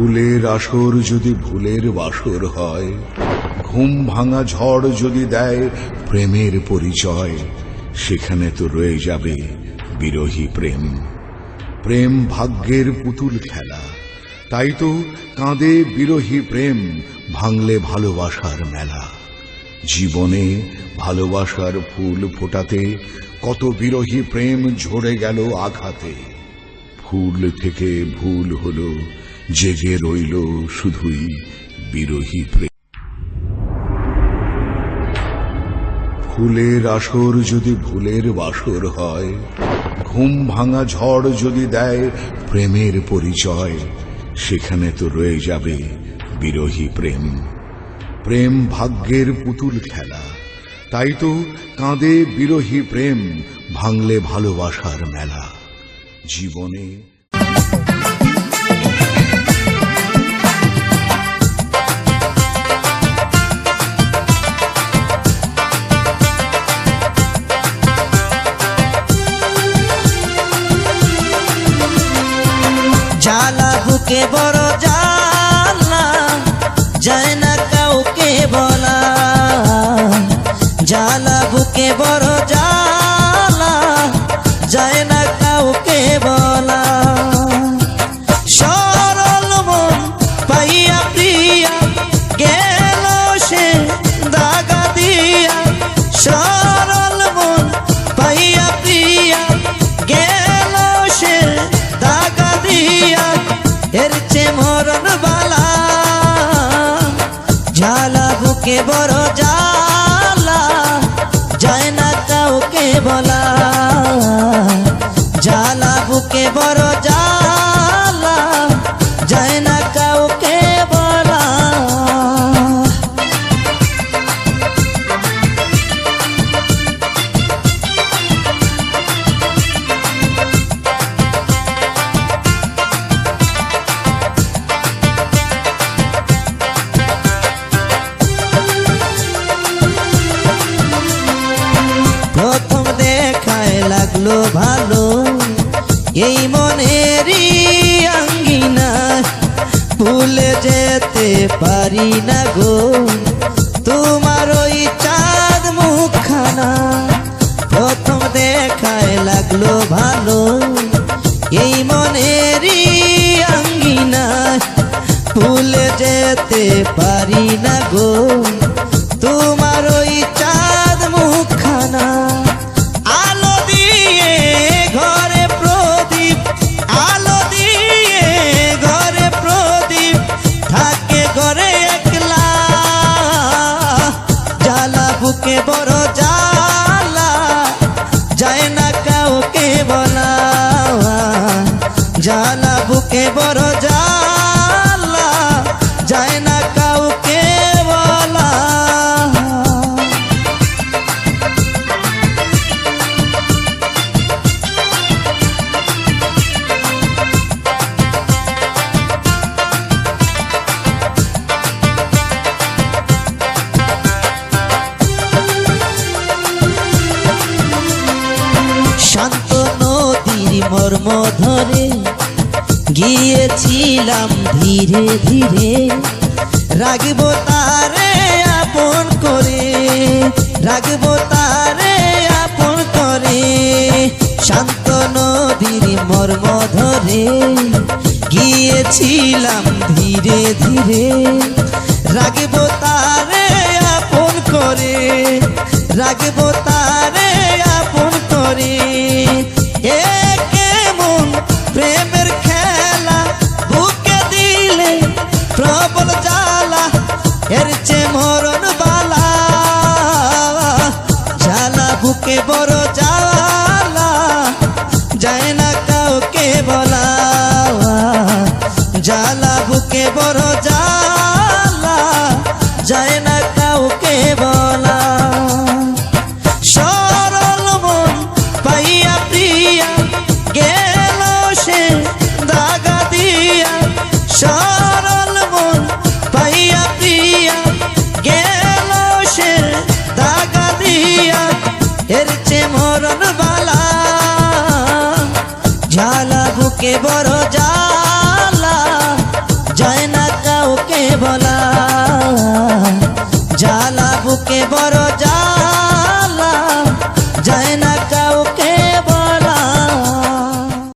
ফুলের আসর যদি ভুলের বাসর হয়, ঘুম ভাঙা ঝড় যদি দেয় প্রেমের পরিচয়, সেখানে তো রয়ে যাবে বিরহী প্রেম। প্রেম ভাগ্যের পুতুল খেলা, তাই তো কাঁদে বিরহী প্রেম ভাঙলে ভালোবাসার মেলা। জীবনে ভালোবাসার ফুল ফোটাতে কত বিরহী প্রেম ঝরে গেল আঘাতে। ফুল থেকে ভুল হলো জেগে রইল শুধুই বিরহী প্রেম। ফুলের আসর যদি ভুলের বাসর হয়, ঘুম ভাঙা ঝড় যদি দেয় প্রেমের পরিচয়, সেখানে তো রয়ে যাবে বিরোহী প্রেম। প্রেম ভাগ্যের পুতুল খেলা, তাই তো কাঁদে বিরহী প্রেম, ভাঙলে ভালোবাসার মেলা। জীবনে জ্বালা বড় মরণ বালা ঝালা বুকে বড় জালা যায় না কাউকে বলা। ঝালা বুকে বড় জ্বালা লাগল ভালো। এই মনেরই আঙ্গিনা, ভুলে যেতে পারি না গো। তোমার ওই চাঁদ মুখখানা প্রথম দেখায় লাগল ভালো। এই মনেরই আঙ্গিনা, ভুলে যেতে পারি না গো। বুকে বড় জালা যায় না কাউকে বলা জালা বুকে বড় গিয়েছিলাম ধীরে ধীরে, রাগব তারে আপন করে, রাগব তারে আপন করে। শান্ত নদীর মর্ম ধরে গিয়েছিলাম ধীরে ধীরে, রাগব তারে আপন করে, রাগব তারে বড় জ্বালা কে বড়